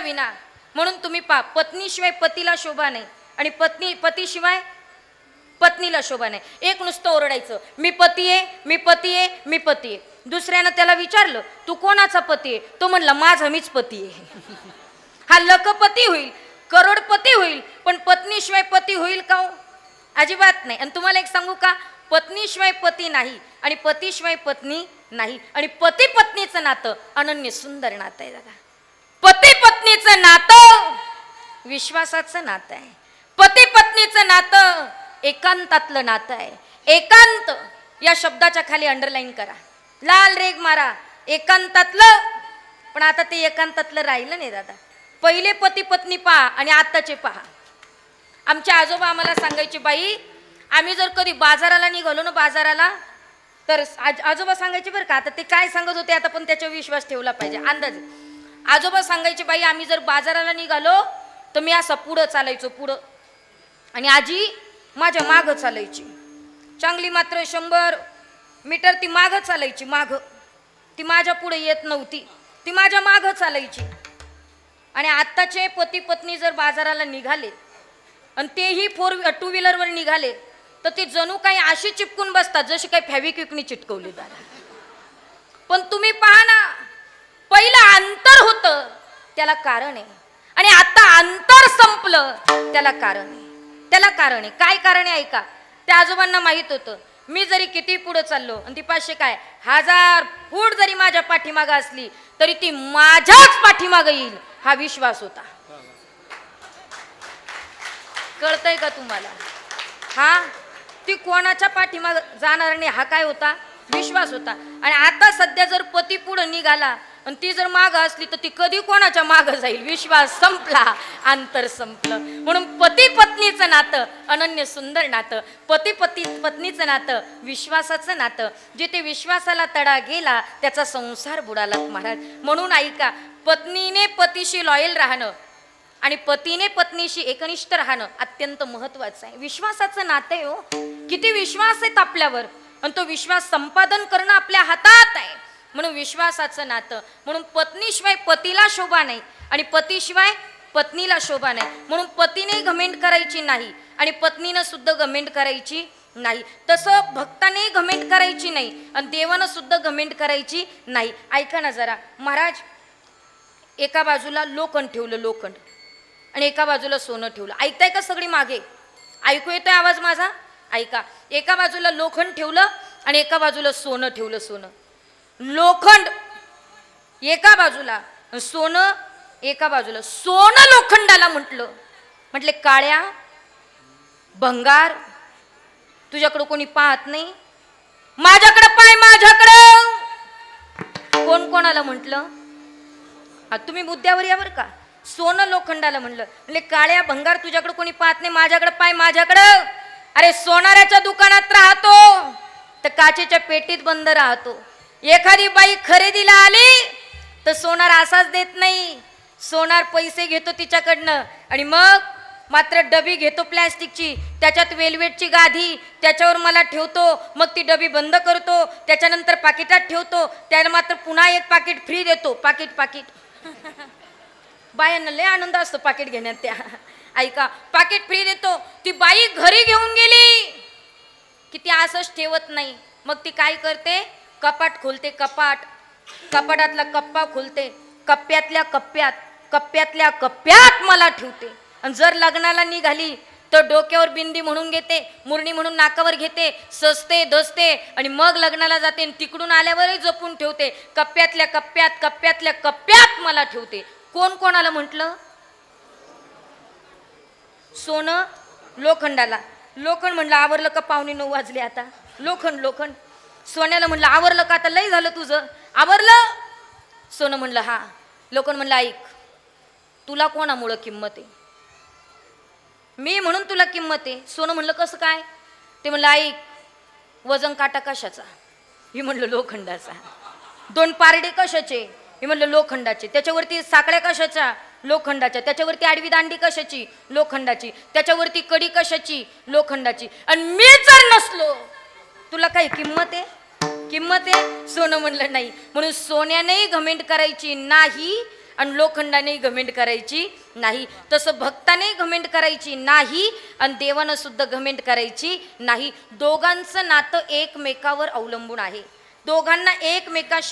विना म्हणून तुम्ही पा पत्नीशिवाय पतीला शोभा नाही आणि पत्नी पतीशिवाय पत्नीला शोभा नाही. एक नुसतं ओरडायचं मी पती आहे मी पती आहे मी पती आहे. दुसऱ्यानं त्याला विचारलं तू कोणाचा पती आहे? तो म्हणला माझा मीच पती आहे. हा लखपती होईल करोडपती होईल पण पत्नीशिवाय पती होईल का हो? अजिबात नाही. आणि तुम्हाला एक सांगू का? पत्नीशिवाय पती नाही आणि पतीशिवाय पत्नी नाही. आणि पती पत्नीचं नातं अनन्य सुंदर नातं आहे दादा पती पत्नीचं नातं. विश्वासाचं नातं आहे. पती पत्नीचं नातं एकांतातलं नातं आहे. एकांत या शब्दाच्या खाली अंडरलाईन करा. लाल रेग मारा. एकांतातलं पण आता ते एकांतातलं राहिलं नाही दादा. पहिले पती पत्नी पहा आणि आत्ताचे पहा. आमच्या आजोबा आम्हाला सांगायचे बाई आम्ही जर कधी बाजाराला निघालो ना बाजाराला तर आज आजोबा सांगायचे बरं का आता ते काय सांगत होते आता पण त्याच्यावर विश्वास ठेवला पाहिजे. अंदाज. आजोबा सांगायचे बाई आम्ही जर बाजाराला निघालो तर मी असा पुढं चालायचो पुढं. आणि आजी माझ्या मागं चालायची. चांगली मात्र शंभर मीटर ती मागं चालायची मागं. ती माझ्या पुढे येत नव्हती. ती माझ्या मागं चालायची. आणि आत्ताचे पती पत्नी जर बाजाराला निघाले आणि तेही फोर टू व्हीलरवर निघाले तर ते जणू काही अशी चिपकून बसतात जशी काही फॅविक्विकनी चिटकवली जाणार पण तुम्ही पहा ना त्याला कारण आहे. आणि आता अंतर संपलं त्याला कारण आहे. त्याला कारण आहे. काय कारण आहे ऐका. त्या आजोबांना माहीत होतं. मी जरी किती पुढे चाललो आणि ती पाचशे काय? हजार फूट जरी माझ्या पाठीमागं असली तरी ती माझ्याच पाठीमागं येईल हा विश्वास होता. कळतंय का तुम्हाला? हा? ती कोणाच्या पाठीमाग जाणार नाही हा काय होता? विश्वास होता. आणि आता सध्या जर पती पुढं निघाला आणि ती जर माग असली तर ती कधी कोणाच्या माग जाईल? विश्वास संपला अंतर संपलं. म्हणून पती पत्नीचं नातं अनन्य सुंदर नातं पती पती पत्नीचं नातं विश्वासाचं नातं. जिथे विश्वासाला तडा गेला त्याचा संसार बुडाला महाराज. म्हणून ऐका पत्नीने पतीशी लॉयल राहणं आणि पतीने पत्नीशी एकनिष्ठ राहणं अत्यंत महत्वाचं आहे. विश्वासाचं नातं आहे हो. किती विश्वास आहेत आपल्यावर. आणि तो विश्वास संपादन करणं आपल्या हातात आहे. म्हणून विश्वासाचं नातं. म्हणून पत्नीशिवाय पतीला शोभा नाही आणि पतीशिवाय पत्नीला शोभा नाही. म्हणून पतीने घमेंट करायची नाही आणि पत्नीनं सुद्धा घमेंट करायची नाही. तसं भक्ताने घमेंट करायची नाही आणि देवानं सुद्धा घमेंट करायची नाही. ऐका ना जरा. महाराज एका बाजूला लोखंड ठेवलं लोखंड आणि एका बाजूला सोनं ठेवलं. ऐकताय का सगळी मागे? ऐकू येतोय आवाज माझा? ऐका. एका बाजूला लोखंड ठेवलं आणि एका बाजूला सोनं ठेवलं सोनं. लोखंड एका बाजूला सोनं एका बाजूला. सोनं लोखंडाला म्हटलं. म्हटले काळ्या भंगार तुझ्याकडं कोणी पाहत नाही. माझ्याकडं पाय माझ्याकडं. कोण कोणाला म्हटलं? हा तुम्ही मुद्द्यावर या का. सोनं लोखंडाला म्हणलं. म्हणजे काळ्या भंगार तुझ्याकडे कोणी पाहत नाही. माझ्याकडे पाय माझ्याकडं. अरे सोनाऱ्याच्या दुकानात राहतो. तर काचेच्या पेटीत बंद राहतो. एखादी बाई खरेदीला आली तर सोनार असाच देत नाही. सोनार पैसे घेतो तिच्याकडनं आणि मग मात्र डबी घेतो प्लॅस्टिकची. त्याच्यात वेलवेटची गाधी त्याच्यावर मला ठेवतो. मग ती डबी बंद करतो. त्याच्यानंतर पाकिटात ठेवतो. त्याला मात्र पुन्हा एक पाकिट फ्री देतो. पाकिट पाकिट. बायांना लय आनंद असतो पाकिट घेण्यात त्या. ऐका पाकिट फ्री देतो. ती बाई घरी घेऊन गेली. की ती असंच ठेवत नाही. मग ती काय करते? कपाट खोलते कपाट. कपाटातला कप्पा खोलते कप्प्यातल्या कप्प्यात कप्प्यातल्या कप्प्यात मला ठेवते. आणि जर लग्नाला निघाली तर डोक्यावर बिंदी म्हणून घेते मुरणी म्हणून नाकावर घेते सजते दसते आणि मग लग्नाला जाते आणि तिकडून आल्यावरही जपून ठेवते. कप्प्यातल्या कप्प्यात कप्प्यातल्या कप्प्यात मला ठेवते. कोण कोणाला म्हटलं? सोनं लोखंडाला. लोखंड म्हणलं आवरलं का पाहुणे नऊ वाजले आता? लोखंड लोखंड. सोन्याला म्हणलं आवरलं का आता? लय झालं तुझं. आवरलं? सोनं म्हणलं हा. लोखंड म्हणलं ऐक तुला कोणामुळं किंमत आहे? मी म्हणून तुला किंमत आहे. सोनं म्हणलं कसं काय? ते म्हणलं ऐक वजन काटा कशाचा? मी म्हणलं लोखंडाचा. दोन पारडे कशाचे? मी म्हणलं लोखंडाचे. त्याच्यावरती साखळ्या कशाच्या? लोखंडाच्या. त्याच्यावरती आडवी दांडी कशाची? लोखंडाची. त्याच्यावरती कडी कशाची? लोखंडाची. आणि मी जर नसलो तुला काही किंमत आहे? किंमत आहे? सोनं म्हणलं नाही. म्हणून सोन्यानेही घमेंट करायची नाही आणि लोखंडानेही घमेंट करायची नाही. तसं भक्तानेही घमेंट करायची नाही आणि देवानं सुद्धा घमेंट करायची नाही. दोघांचं नातं एकमेकावर अवलंबून आहे. दोघांना एकमेकाशी